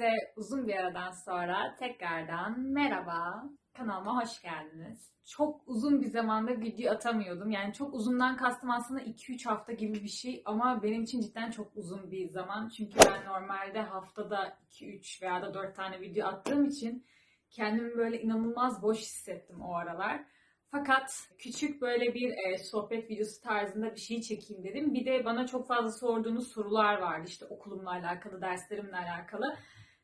Hepinize uzun bir aradan sonra tekrardan merhaba. Kanalıma hoş geldiniz. Çok uzun bir zamanda video atamıyordum. Yani çok uzundan kastım aslında 2-3 hafta gibi bir şey ama benim için cidden çok uzun bir zaman. Çünkü ben normalde haftada 2-3 veya da 4 tane video attığım için kendimi böyle inanılmaz boş hissettim o aralar. Fakat küçük böyle bir e, sohbet videosu tarzında bir şey çekeyim dedim. Bir de bana çok fazla sorduğunuz sorular vardı işte okulumla alakalı, derslerimle alakalı.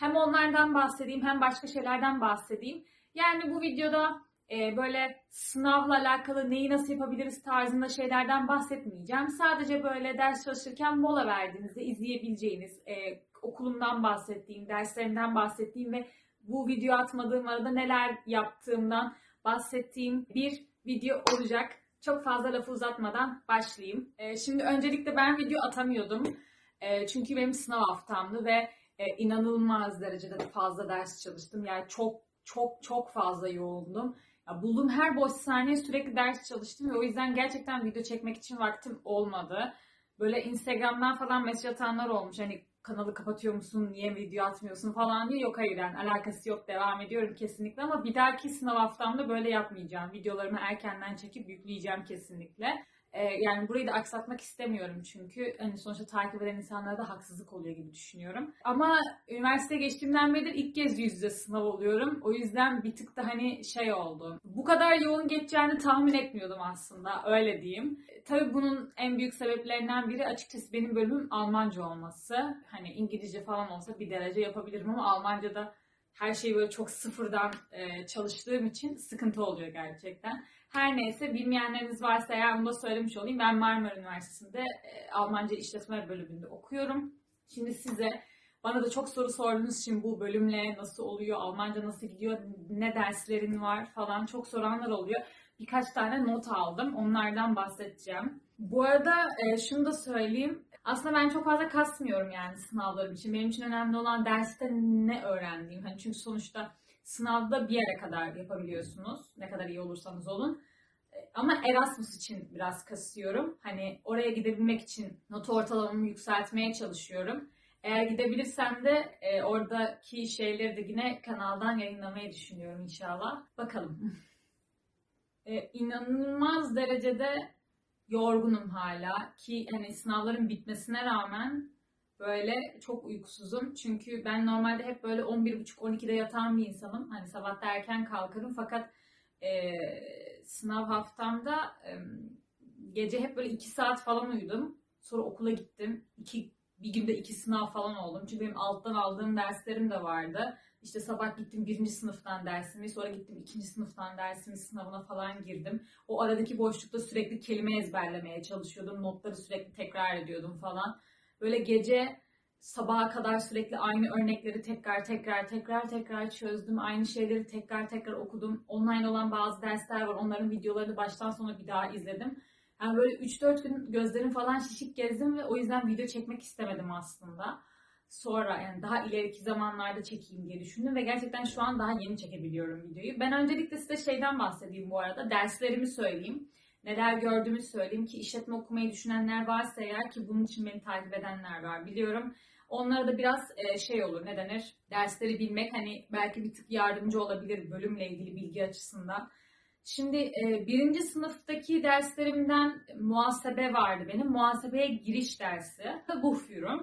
Hem onlardan bahsedeyim hem başka şeylerden bahsedeyim. Yani bu videoda e, böyle sınavla alakalı neyi nasıl yapabiliriz tarzında şeylerden bahsetmeyeceğim. Sadece böyle ders çalışırken mola verdiğinizde izleyebileceğiniz, e, okulumdan bahsettiğim, derslerimden bahsettiğim ve bu video atmadığım arada neler yaptığımdan bahsettiğim bir video olacak. Çok fazla lafı uzatmadan başlayayım. Ee, şimdi öncelikle ben video atamıyordum. Ee, çünkü benim sınav haftamdı ve e, inanılmaz derecede fazla ders çalıştım. Yani çok çok çok fazla yoğundum. Ya bulduğum her boş saniye sürekli ders çalıştım ve o yüzden gerçekten video çekmek için vaktim olmadı. Böyle Instagram'dan falan mesaj atanlar olmuş. Hani kanalı kapatıyor musun, niye video atmıyorsun falan diye. Yok hayır yani alakası yok devam ediyorum kesinlikle ama bir dahaki sınav haftamda böyle yapmayacağım. Videolarımı erkenden çekip yükleyeceğim kesinlikle. Ee, yani burayı da aksatmak istemiyorum çünkü hani sonuçta takip eden insanlara da haksızlık oluyor gibi düşünüyorum. Ama üniversite geçtiğimden beri ilk kez yüz yüze sınav oluyorum. O yüzden bir tık da hani şey oldu. Bu kadar yoğun geçeceğini tahmin etmiyordum aslında öyle diyeyim. Tabii bunun en büyük sebeplerinden biri açıkçası benim bölümüm Almanca olması. Hani İngilizce falan olsa bir derece yapabilirim ama Almanca'da her şeyi böyle çok sıfırdan e, çalıştığım için sıkıntı oluyor gerçekten. Her neyse bilmeyenleriniz varsa eğer bunu da söylemiş olayım. Ben Marmara Üniversitesi'nde e, Almanca işletme bölümünde okuyorum. Şimdi size bana da çok soru sorduğunuz için bu bölümle nasıl oluyor, Almanca nasıl gidiyor, ne derslerin var falan çok soranlar oluyor. Birkaç tane not aldım. Onlardan bahsedeceğim. Bu arada e, şunu da söyleyeyim. Aslında ben çok fazla kasmıyorum yani sınavlarım için. Benim için önemli olan derste ne öğrendiğim. Hani çünkü sonuçta sınavda bir yere kadar yapabiliyorsunuz. Ne kadar iyi olursanız olun. Ama Erasmus için biraz kasıyorum. Hani oraya gidebilmek için not ortalamamı yükseltmeye çalışıyorum. Eğer gidebilirsem de e, oradaki şeyleri de yine kanaldan yayınlamayı düşünüyorum inşallah. Bakalım. e, inanılmaz derecede yorgunum hala ki hani sınavların bitmesine rağmen böyle çok uykusuzum. Çünkü ben normalde hep böyle 11.30-12'de yatan bir insanım. Hani sabah da erken kalkarım fakat e, sınav haftamda e, gece hep böyle 2 saat falan uyudum. Sonra okula gittim. İki, bir günde iki sınav falan oldum. Çünkü benim alttan aldığım derslerim de vardı. İşte sabah gittim birinci sınıftan dersimi, sonra gittim ikinci sınıftan dersimi sınavına falan girdim. O aradaki boşlukta sürekli kelime ezberlemeye çalışıyordum. Notları sürekli tekrar ediyordum falan. Böyle gece sabaha kadar sürekli aynı örnekleri tekrar tekrar tekrar tekrar çözdüm. Aynı şeyleri tekrar tekrar okudum. Online olan bazı dersler var. Onların videolarını baştan sona bir daha izledim. Yani böyle 3-4 gün gözlerim falan şişik gezdim ve o yüzden video çekmek istemedim aslında. Sonra yani daha ileriki zamanlarda çekeyim diye düşündüm ve gerçekten şu an daha yeni çekebiliyorum videoyu. Ben öncelikle size şeyden bahsedeyim bu arada. Derslerimi söyleyeyim neler gördüğümü söyleyeyim ki işletme okumayı düşünenler varsa eğer ki bunun için beni takip edenler var biliyorum. Onlara da biraz e, şey olur ne denir dersleri bilmek hani belki bir tık yardımcı olabilir bölümle ilgili bilgi açısından. Şimdi e, birinci sınıftaki derslerimden muhasebe vardı benim. Muhasebeye giriş dersi. Bu Führung.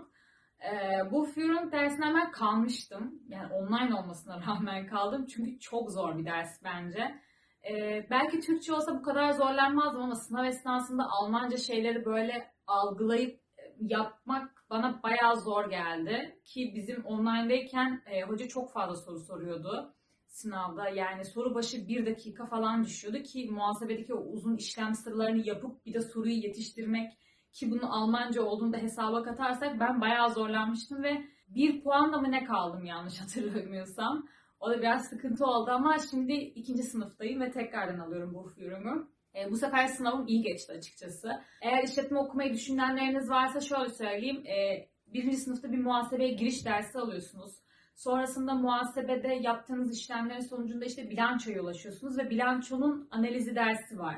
E, dersinden ben kalmıştım. Yani online olmasına rağmen kaldım. Çünkü çok zor bir ders bence. Ee, belki Türkçe olsa bu kadar zorlanmazdım ama sınav esnasında Almanca şeyleri böyle algılayıp yapmak bana bayağı zor geldi. Ki bizim online'dayken e, hoca çok fazla soru soruyordu sınavda. Yani soru başı bir dakika falan düşüyordu ki muhasebedeki o uzun işlem sırlarını yapıp bir de soruyu yetiştirmek ki bunu Almanca olduğunda hesaba katarsak ben bayağı zorlanmıştım ve bir puanla mı ne kaldım yanlış hatırlamıyorsam. O da biraz sıkıntı oldu ama şimdi ikinci sınıftayım ve tekrardan alıyorum bu ürünü. E, bu sefer sınavım iyi geçti açıkçası. Eğer işletme okumayı düşünenleriniz varsa şöyle söyleyeyim. E, birinci sınıfta bir muhasebeye giriş dersi alıyorsunuz. Sonrasında muhasebede yaptığınız işlemlerin sonucunda işte bilançoya ulaşıyorsunuz ve bilançonun analizi dersi var.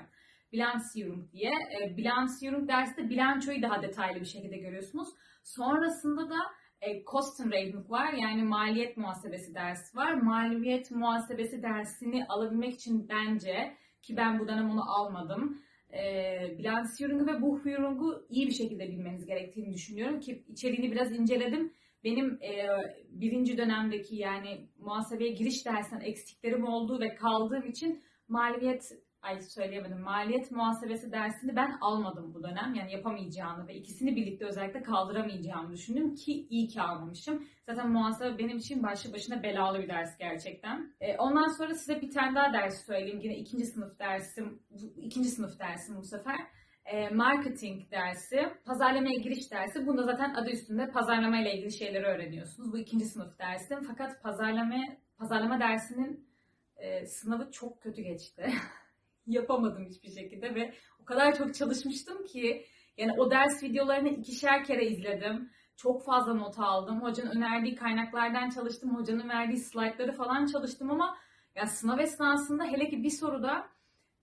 Bilanzierung diye. E, Bilanzierung derste bilançoyu daha detaylı bir şekilde görüyorsunuz. Sonrasında da E, Kostenrechnung var yani maliyet muhasebesi dersi var. Maliyet muhasebesi dersini alabilmek için bence ki ben bu dönem onu almadım. E, Bilanzierung'u ve Buchführung'u iyi bir şekilde bilmeniz gerektiğini düşünüyorum ki içeriğini biraz inceledim. Benim e, birinci dönemdeki yani muhasebeye giriş dersinden eksiklerim olduğu ve kaldığım için maliyet ay söyleyemedim maliyet muhasebesi dersini ben almadım bu dönem. Yani yapamayacağını ve ikisini birlikte özellikle kaldıramayacağımı düşündüm ki iyi ki almamışım. Zaten muhasebe benim için başlı başına belalı bir ders gerçekten. E, ondan sonra size bir tane daha ders söyleyeyim. Yine ikinci sınıf dersim, ikinci sınıf dersim bu sefer. E, marketing dersi, pazarlamaya giriş dersi. Bunda zaten adı üstünde pazarlama ile ilgili şeyleri öğreniyorsunuz. Bu ikinci sınıf dersim. Fakat pazarlama pazarlama dersinin e, sınavı çok kötü geçti. Yapamadım hiçbir şekilde ve o kadar çok çalışmıştım ki yani o ders videolarını ikişer kere izledim. Çok fazla not aldım. Hocanın önerdiği kaynaklardan çalıştım. Hocanın verdiği slaytları falan çalıştım ama ya sınav esnasında hele ki bir soruda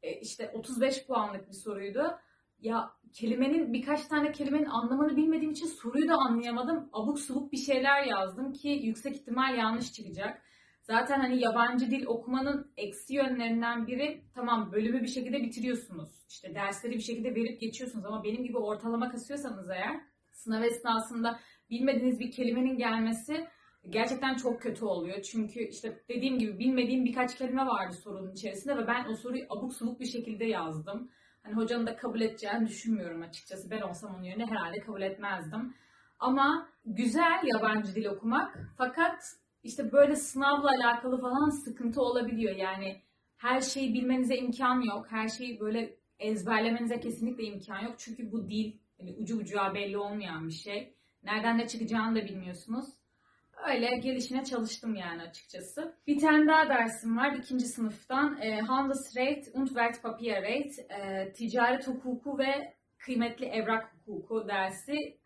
e, işte 35 puanlık bir soruydu. Ya kelimenin birkaç tane kelimenin anlamını bilmediğim için soruyu da anlayamadım. Abuk subuk bir şeyler yazdım ki yüksek ihtimal yanlış çıkacak. Zaten hani yabancı dil okumanın eksi yönlerinden biri tamam bölümü bir şekilde bitiriyorsunuz. İşte dersleri bir şekilde verip geçiyorsunuz ama benim gibi ortalama kasıyorsanız eğer sınav esnasında bilmediğiniz bir kelimenin gelmesi gerçekten çok kötü oluyor. Çünkü işte dediğim gibi bilmediğim birkaç kelime vardı sorunun içerisinde ve ben o soruyu abuk subuk bir şekilde yazdım. Hani hocanın da kabul edeceğini düşünmüyorum açıkçası. Ben olsam onun yerine herhalde kabul etmezdim. Ama güzel yabancı dil okumak fakat işte böyle sınavla alakalı falan sıkıntı olabiliyor. Yani her şeyi bilmenize imkan yok. Her şeyi böyle ezberlemenize kesinlikle imkan yok. Çünkü bu dil yani ucu ucuya belli olmayan bir şey. Nereden ne çıkacağını da bilmiyorsunuz. Öyle gelişine çalıştım yani açıkçası. Bir tane daha dersim var ikinci sınıftan. E, Handelsrecht und Wertpapierrecht, e, ticaret hukuku ve kıymetli evrak hukuku dersi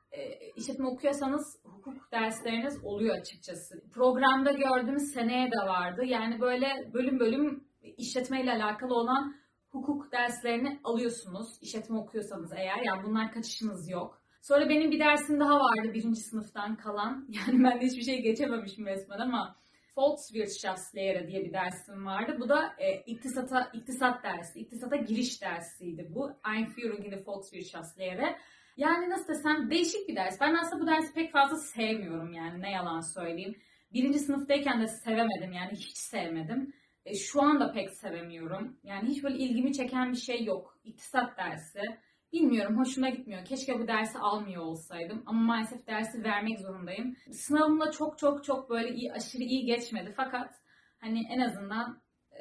işletme okuyorsanız hukuk dersleriniz oluyor açıkçası. Programda gördüğümüz seneye de vardı. Yani böyle bölüm bölüm işletme ile alakalı olan hukuk derslerini alıyorsunuz. İşletme okuyorsanız eğer. Yani bunlar kaçışınız yok. Sonra benim bir dersim daha vardı birinci sınıftan kalan. Yani ben de hiçbir şey geçememişim resmen ama Volkswirtschaftslehre diye bir dersim vardı. Bu da e, iktisata, iktisat dersi, iktisata giriş dersiydi bu. Einführung in die Volkswirtschaftslehre. Yani nasıl desem değişik bir ders. Ben aslında bu dersi pek fazla sevmiyorum yani ne yalan söyleyeyim. Birinci sınıftayken de sevemedim yani hiç sevmedim. E, şu anda pek sevemiyorum. Yani hiç böyle ilgimi çeken bir şey yok. İktisat dersi. Bilmiyorum hoşuma gitmiyor. Keşke bu dersi almıyor olsaydım. Ama maalesef dersi vermek zorundayım. Sınavımda çok çok çok böyle iyi, aşırı iyi geçmedi. Fakat hani en azından e,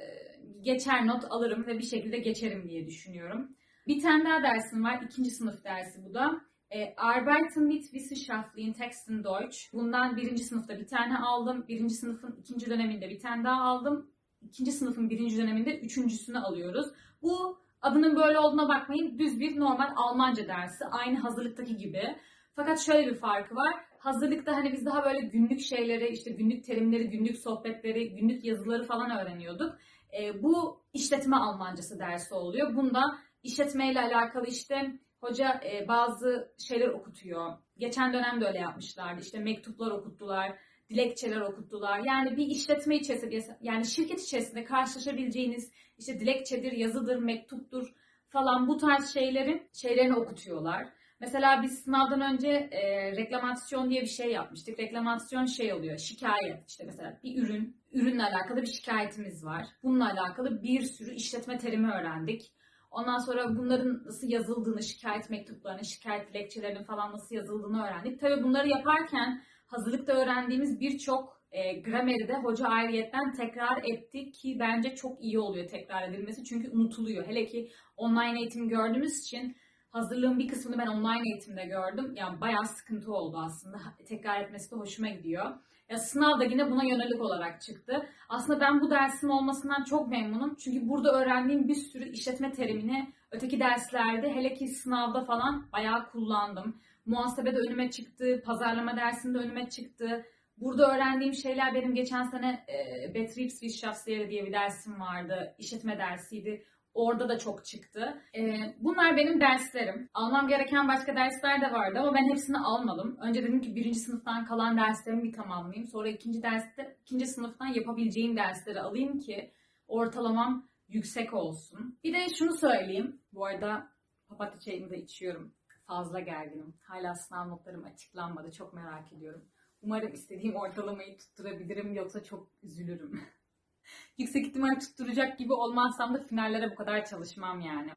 geçer not alırım ve bir şekilde geçerim diye düşünüyorum. Bir tane daha dersim var. ikinci sınıf dersi bu da. E, Arbeiten mit Wissenschaftlichen Texten Deutsch. Bundan birinci sınıfta bir tane aldım. Birinci sınıfın ikinci döneminde bir tane daha aldım. İkinci sınıfın birinci döneminde üçüncüsünü alıyoruz. Bu adının böyle olduğuna bakmayın. Düz bir normal Almanca dersi. Aynı hazırlıktaki gibi. Fakat şöyle bir farkı var. Hazırlıkta hani biz daha böyle günlük şeyleri, işte günlük terimleri, günlük sohbetleri, günlük yazıları falan öğreniyorduk. E, bu işletme Almancası dersi oluyor. Bunda işletmeyle alakalı işte hoca e, bazı şeyler okutuyor. Geçen dönemde öyle yapmışlardı. İşte mektuplar okuttular, dilekçeler okuttular. Yani bir işletme içerisinde yani şirket içerisinde karşılaşabileceğiniz işte dilekçedir, yazıdır, mektuptur falan bu tarz şeylerin şeylerini okutuyorlar. Mesela biz sınavdan önce e, reklamasyon diye bir şey yapmıştık. Reklamasyon şey oluyor, şikayet. İşte mesela bir ürün, ürünle alakalı bir şikayetimiz var. Bununla alakalı bir sürü işletme terimi öğrendik. Ondan sonra bunların nasıl yazıldığını, şikayet mektuplarının, şikayet dilekçelerinin falan nasıl yazıldığını öğrendik. Tabii bunları yaparken hazırlıkta öğrendiğimiz birçok e, grameri de hoca ayrıyetten tekrar etti ki bence çok iyi oluyor tekrar edilmesi çünkü unutuluyor. Hele ki online eğitim gördüğümüz için hazırlığın bir kısmını ben online eğitimde gördüm. Yani bayağı sıkıntı oldu aslında. Tekrar etmesi de hoşuma gidiyor. Ya sınav da yine buna yönelik olarak çıktı. Aslında ben bu dersim olmasından çok memnunum. Çünkü burada öğrendiğim bir sürü işletme terimini öteki derslerde hele ki sınavda falan bayağı kullandım. Muhasebede önüme çıktı, pazarlama dersinde önüme çıktı. Burada öğrendiğim şeyler benim geçen sene e, Betriebswirtschaftslehre diye bir dersim vardı. İşletme dersiydi. Orada da çok çıktı. Ee, bunlar benim derslerim. Almam gereken başka dersler de vardı ama ben hepsini almadım. Önce dedim ki birinci sınıftan kalan derslerimi bir tamamlayayım. Sonra ikinci derste, ikinci sınıftan yapabileceğim dersleri alayım ki ortalamam yüksek olsun. Bir de şunu söyleyeyim. Bu arada papatya çayımı da içiyorum. Fazla gerginim. Hala sınav notlarım açıklanmadı. Çok merak ediyorum. Umarım istediğim ortalamayı tutturabilirim yoksa çok üzülürüm. Yüksek ihtimal tutturacak gibi olmazsam da finallere bu kadar çalışmam yani.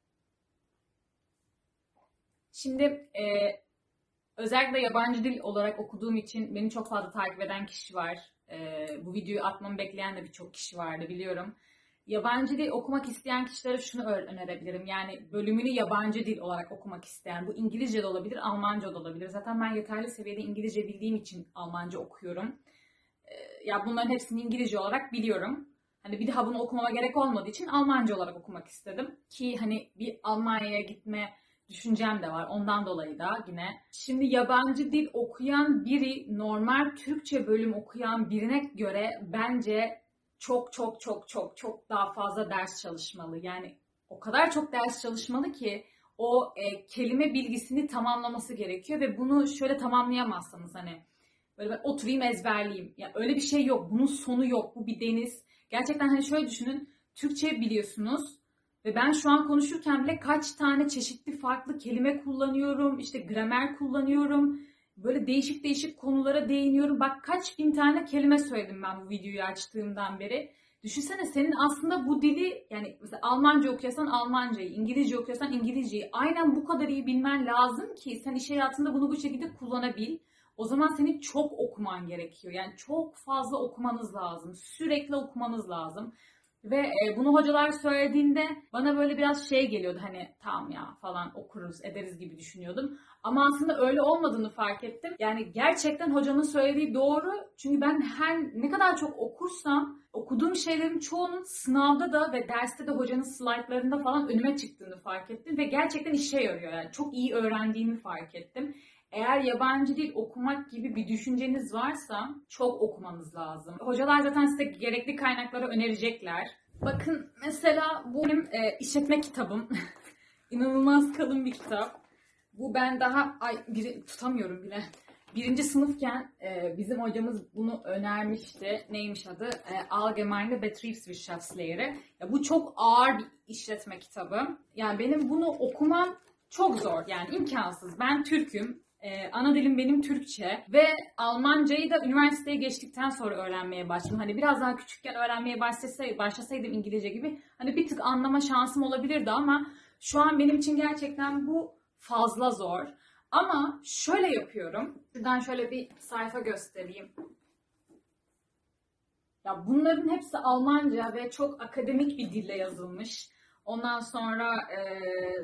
Şimdi e, özellikle yabancı dil olarak okuduğum için beni çok fazla takip eden kişi var. E, bu videoyu atmamı bekleyen de birçok kişi vardı biliyorum. Yabancı dil okumak isteyen kişilere şunu önerebilirim. Yani bölümünü yabancı dil olarak okumak isteyen, bu İngilizce de olabilir, Almanca da olabilir. Zaten ben yeterli seviyede İngilizce bildiğim için Almanca okuyorum. E, ya bunların hepsini İngilizce olarak biliyorum. Hani bir daha bunu okumama gerek olmadığı için Almanca olarak okumak istedim. Ki hani bir Almanya'ya gitme düşüncem de var. Ondan dolayı da yine. Şimdi yabancı dil okuyan biri normal Türkçe bölüm okuyan birine göre bence çok çok çok çok çok daha fazla ders çalışmalı. Yani o kadar çok ders çalışmalı ki o e, kelime bilgisini tamamlaması gerekiyor ve bunu şöyle tamamlayamazsanız hani böyle ben oturayım ezberleyeyim. Ya yani öyle bir şey yok. Bunun sonu yok. Bu bir deniz. Gerçekten hani şöyle düşünün. Türkçe biliyorsunuz ve ben şu an konuşurken bile kaç tane çeşitli farklı kelime kullanıyorum. işte gramer kullanıyorum. Böyle değişik değişik konulara değiniyorum. Bak kaç bin tane kelime söyledim ben bu videoyu açtığımdan beri. Düşünsene senin aslında bu dili yani mesela Almanca okuyorsan Almancayı, İngilizce okuyorsan İngilizceyi aynen bu kadar iyi bilmen lazım ki sen iş hayatında bunu bu şekilde kullanabil. O zaman senin çok okuman gerekiyor. Yani çok fazla okumanız lazım. Sürekli okumanız lazım. Ve e, bunu hocalar söylediğinde bana böyle biraz şey geliyordu hani tamam ya falan okuruz ederiz gibi düşünüyordum. Ama aslında öyle olmadığını fark ettim. Yani gerçekten hocanın söylediği doğru. Çünkü ben her ne kadar çok okursam okuduğum şeylerin çoğunun sınavda da ve derste de hocanın slaytlarında falan önüme çıktığını fark ettim. Ve gerçekten işe yarıyor yani. Çok iyi öğrendiğimi fark ettim. Eğer yabancı dil okumak gibi bir düşünceniz varsa çok okumanız lazım. Hocalar zaten size gerekli kaynakları önerecekler. Bakın mesela bu benim e, işletme kitabım. İnanılmaz kalın bir kitap. Bu ben daha ay biri, tutamıyorum bile. Birinci sınıfken e, bizim hocamız bunu önermişti. Neymiş adı? E, Allgemeine Betriebswirtschaftslehre. Ya bu çok ağır bir işletme kitabı. Yani benim bunu okumam çok zor yani imkansız. Ben Türk'üm. Ee, ana dilim benim Türkçe ve Almancayı da üniversiteye geçtikten sonra öğrenmeye başladım. Hani biraz daha küçükken öğrenmeye başlasaydım, başlasaydım İngilizce gibi hani bir tık anlama şansım olabilirdi ama şu an benim için gerçekten bu fazla zor. Ama şöyle yapıyorum. Şuradan şöyle bir sayfa göstereyim. Ya bunların hepsi Almanca ve çok akademik bir dille yazılmış. Ondan sonra e,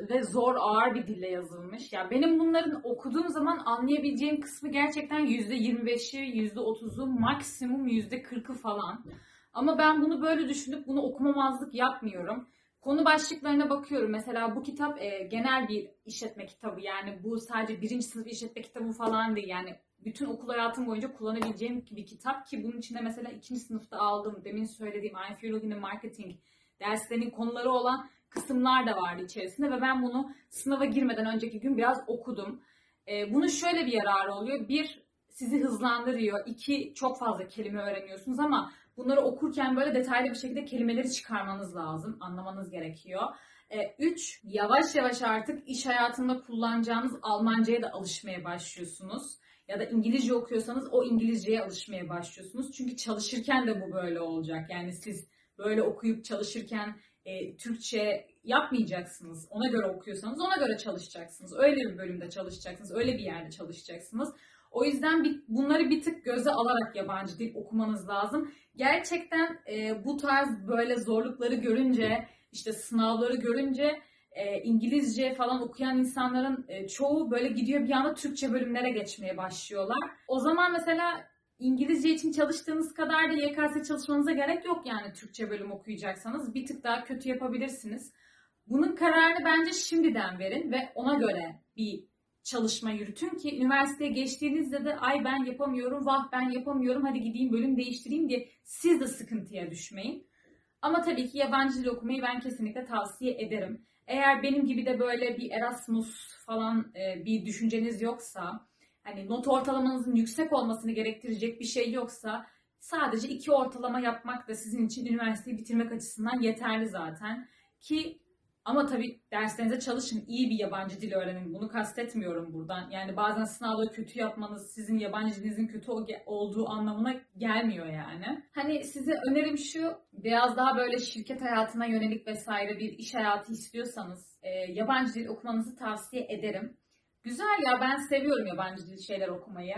ve zor ağır bir dille yazılmış. Ya yani benim bunların okuduğum zaman anlayabileceğim kısmı gerçekten %25'i, %30'u, maksimum %40'ı falan. Ama ben bunu böyle düşünüp bunu okumamazlık yapmıyorum. Konu başlıklarına bakıyorum. Mesela bu kitap e, genel bir işletme kitabı. Yani bu sadece birinci sınıf işletme kitabı falan değil. Yani bütün okul hayatım boyunca kullanabileceğim bir kitap ki bunun içinde mesela ikinci sınıfta aldığım, demin söylediğim Einführung in Marketing derslerinin konuları olan kısımlar da vardı içerisinde ve ben bunu sınava girmeden önceki gün biraz okudum. Ee, bunun şöyle bir yararı oluyor. Bir, sizi hızlandırıyor. İki, çok fazla kelime öğreniyorsunuz ama bunları okurken böyle detaylı bir şekilde kelimeleri çıkarmanız lazım. Anlamanız gerekiyor. E, üç, yavaş yavaş artık iş hayatında kullanacağınız Almanca'ya da alışmaya başlıyorsunuz. Ya da İngilizce okuyorsanız o İngilizceye alışmaya başlıyorsunuz. Çünkü çalışırken de bu böyle olacak. Yani siz böyle okuyup çalışırken e, Türkçe yapmayacaksınız. Ona göre okuyorsanız ona göre çalışacaksınız. Öyle bir bölümde çalışacaksınız. Öyle bir yerde çalışacaksınız. O yüzden bir, bunları bir tık göze alarak yabancı dil okumanız lazım. Gerçekten e, bu tarz böyle zorlukları görünce, işte sınavları görünce e, İngilizce falan okuyan insanların e, çoğu böyle gidiyor bir anda Türkçe bölümlere geçmeye başlıyorlar. O zaman mesela İngilizce için çalıştığınız kadar da YKS çalışmanıza gerek yok yani Türkçe bölüm okuyacaksanız. Bir tık daha kötü yapabilirsiniz. Bunun kararını bence şimdiden verin ve ona göre bir çalışma yürütün ki üniversiteye geçtiğinizde de ay ben yapamıyorum, vah ben yapamıyorum, hadi gideyim bölüm değiştireyim diye siz de sıkıntıya düşmeyin. Ama tabii ki yabancı dil okumayı ben kesinlikle tavsiye ederim. Eğer benim gibi de böyle bir Erasmus falan e, bir düşünceniz yoksa, hani not ortalamanızın yüksek olmasını gerektirecek bir şey yoksa sadece iki ortalama yapmak da sizin için üniversiteyi bitirmek açısından yeterli zaten. Ki ama tabii derslerinize çalışın, iyi bir yabancı dil öğrenin. Bunu kastetmiyorum buradan. Yani bazen sınavda kötü yapmanız sizin yabancı dilinizin kötü olduğu anlamına gelmiyor yani. Hani size önerim şu, biraz daha böyle şirket hayatına yönelik vesaire bir iş hayatı istiyorsanız e, yabancı dil okumanızı tavsiye ederim. Güzel ya ben seviyorum yabancı dil şeyler okumayı.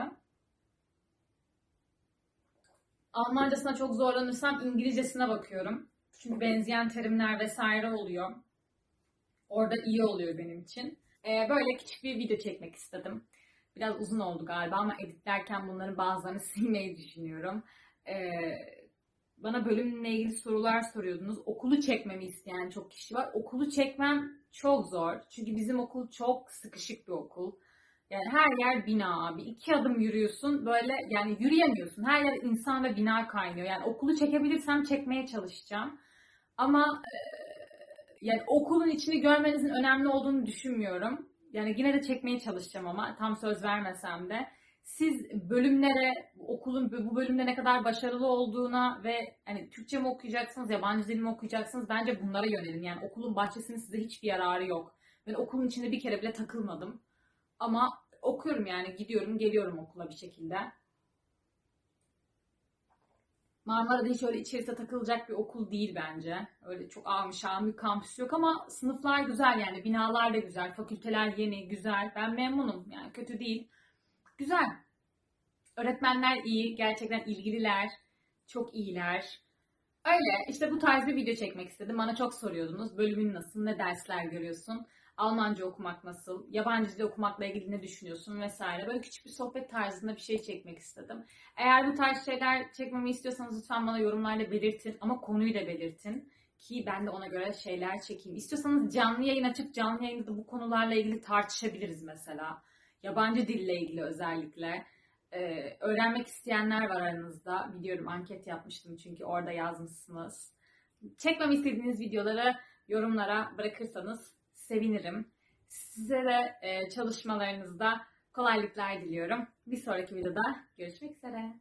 Almancasına çok zorlanırsam İngilizcesine bakıyorum. Çünkü benzeyen terimler vesaire oluyor. Orada iyi oluyor benim için. Ee, böyle küçük bir video çekmek istedim. Biraz uzun oldu galiba ama editlerken bunların bazılarını silmeyi düşünüyorum. Ee, bana bölümle ilgili sorular soruyordunuz. Okulu çekmemi isteyen çok kişi var. Okulu çekmem çok zor. Çünkü bizim okul çok sıkışık bir okul. Yani her yer bina abi. İki adım yürüyorsun böyle yani yürüyemiyorsun. Her yer insan ve bina kaynıyor. Yani okulu çekebilirsem çekmeye çalışacağım. Ama e, yani okulun içini görmenizin önemli olduğunu düşünmüyorum. Yani yine de çekmeye çalışacağım ama tam söz vermesem de. Siz bölümlere, okulun bu bölümde ne kadar başarılı olduğuna ve hani Türkçe mi okuyacaksınız, yabancı dil mi okuyacaksınız bence bunlara yönelin. Yani okulun bahçesinin size hiçbir yararı yok. Ben okulun içinde bir kere bile takılmadım. Ama okuyorum yani gidiyorum geliyorum okula bir şekilde. Marmara'da hiç öyle içerisinde takılacak bir okul değil bence. Öyle çok ağım bir kampüs yok ama sınıflar güzel yani binalar da güzel, fakülteler yeni, güzel. Ben memnunum yani kötü değil. Güzel. Öğretmenler iyi, gerçekten ilgililer, çok iyiler. Öyle işte bu tarz bir video çekmek istedim. Bana çok soruyordunuz. Bölümün nasıl, ne dersler görüyorsun? Almanca okumak nasıl, yabancı dil okumakla ilgili ne düşünüyorsun vesaire. Böyle küçük bir sohbet tarzında bir şey çekmek istedim. Eğer bu tarz şeyler çekmemi istiyorsanız lütfen bana yorumlarla belirtin ama konuyu da belirtin ki ben de ona göre şeyler çekeyim. İstiyorsanız canlı yayın açıp canlı yayında da bu konularla ilgili tartışabiliriz mesela. Yabancı dille ilgili özellikle. Ee, öğrenmek isteyenler var aranızda. Biliyorum anket yapmıştım çünkü orada yazmışsınız. Çekmemi istediğiniz videoları yorumlara bırakırsanız sevinirim. Size de e, çalışmalarınızda kolaylıklar diliyorum. Bir sonraki videoda görüşmek üzere.